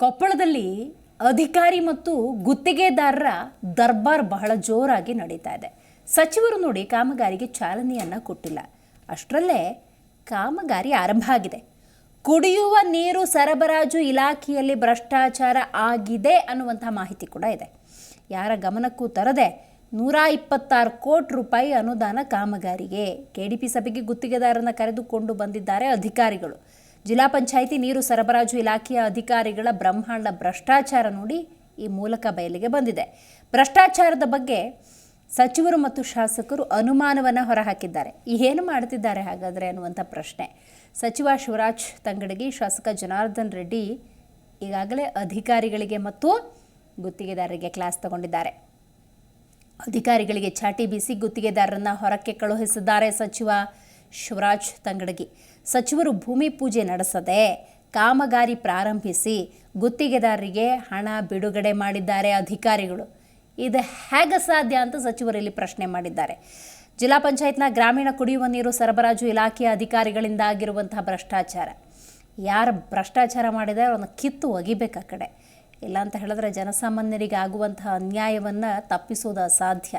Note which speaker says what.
Speaker 1: ಕೊಪ್ಪಳದಲ್ಲಿ ಅಧಿಕಾರಿ ಮತ್ತು ಗುತ್ತಿಗೆದಾರರ ದರ್ಬಾರ್ ಬಹಳ ಜೋರಾಗಿ ನಡೀತಾ ಇದೆ. ಸಚಿವರು ನೋಡಿ ಕಾಮಗಾರಿಗೆ ಚಾಲನೆಯನ್ನು ಕೊಟ್ಟಿಲ್ಲ. ಅಷ್ಟರಲ್ಲೇ ಕಾಮಗಾರಿ ಆರಂಭ ಆಗಿದೆ. ಕುಡಿಯುವ ನೀರು ಸರಬರಾಜು ಇಲಾಖೆಯಲ್ಲಿ ಭ್ರಷ್ಟಾಚಾರ ಆಗಿದೆ ಅನ್ನುವಂಥ ಮಾಹಿತಿ ಕೂಡ ಇದೆ. ಯಾರ ಗಮನಕ್ಕೂ ತರದೆ ನೂರ ಇಪ್ಪತ್ತಾರು ಕೋಟಿ ರೂಪಾಯಿ ಅನುದಾನ ಕಾಮಗಾರಿಗೆ ಕೆ ಡಿ ಪಿ ಸಭೆಗೆ ಗುತ್ತಿಗೆದಾರನ ಕರೆದುಕೊಂಡು ಬಂದಿದ್ದಾರೆ ಅಧಿಕಾರಿಗಳು. ಜಿಲ್ಲಾ ಪಂಚಾಯಿತಿ ನೀರು ಸರಬರಾಜು ಇಲಾಖೆಯ ಅಧಿಕಾರಿಗಳ ಬ್ರಹ್ಮಾಂಡ ಭ್ರಷ್ಟಾಚಾರ ನೋಡಿ ಈ ಮೂಲಕ ಬಯಲಿಗೆ ಬಂದಿದೆ. ಭ್ರಷ್ಟಾಚಾರದ ಬಗ್ಗೆ ಸಚಿವರು ಮತ್ತು ಶಾಸಕರು ಅನುಮಾನವನ್ನು ಹೊರಹಾಕಿದ್ದಾರೆ. ಏನು ಮಾಡ್ತಿದ್ದಾರೆ ಹಾಗಾದರೆ ಅನ್ನುವಂಥ ಪ್ರಶ್ನೆ. ಸಚಿವ ಶಿವರಾಜ್ ತಂಗಡಗಿ ಶಾಸಕ ಜನಾರ್ದನ್ ರೆಡ್ಡಿ ಈಗಾಗಲೇ ಅಧಿಕಾರಿಗಳಿಗೆ ಮತ್ತು ಗುತ್ತಿಗೆದಾರರಿಗೆ ಕ್ಲಾಸ್ ತಗೊಂಡಿದ್ದಾರೆ. ಅಧಿಕಾರಿಗಳಿಗೆ ಚಾಟಿ ಬೀಸಿ ಗುತ್ತಿಗೆದಾರರನ್ನ ಹೊರಕ್ಕೆ ಕಳುಹಿಸಿದ್ದಾರೆ ಸಚಿವ ಶಿವರಾಜ್ ತಂಗಡಗಿ. ಸಚಿವರು ಭೂಮಿ ಪೂಜೆ ನಡೆಸದೆ ಕಾಮಗಾರಿ ಪ್ರಾರಂಭಿಸಿ ಗುತ್ತಿಗೆದಾರರಿಗೆ ಹಣ ಬಿಡುಗಡೆ ಮಾಡಿದ್ದಾರೆ ಅಧಿಕಾರಿಗಳು. ಇದು ಹೇಗೆ ಸಾಧ್ಯ ಅಂತ ಸಚಿವರಲ್ಲಿ ಪ್ರಶ್ನೆ ಮಾಡಿದ್ದಾರೆ. ಜಿಲ್ಲಾ ಪಂಚಾಯತ್ನ ಗ್ರಾಮೀಣ ಕುಡಿಯುವ ನೀರು ಸರಬರಾಜು ಇಲಾಖೆಯ ಅಧಿಕಾರಿಗಳಿಂದ ಆಗಿರುವಂತಹ ಭ್ರಷ್ಟಾಚಾರ. ಯಾರು ಭ್ರಷ್ಟಾಚಾರ ಮಾಡಿದರೆ ಅವ್ರನ್ನ ಕಿತ್ತು ಒಗಿಬೇಕು ಆ ಕಡೆ. ಇಲ್ಲ ಅಂತ ಹೇಳಿದ್ರೆ ಜನಸಾಮಾನ್ಯರಿಗೆ ಆಗುವಂತಹ ಅನ್ಯಾಯವನ್ನು ತಪ್ಪಿಸೋದು ಅಸಾಧ್ಯ.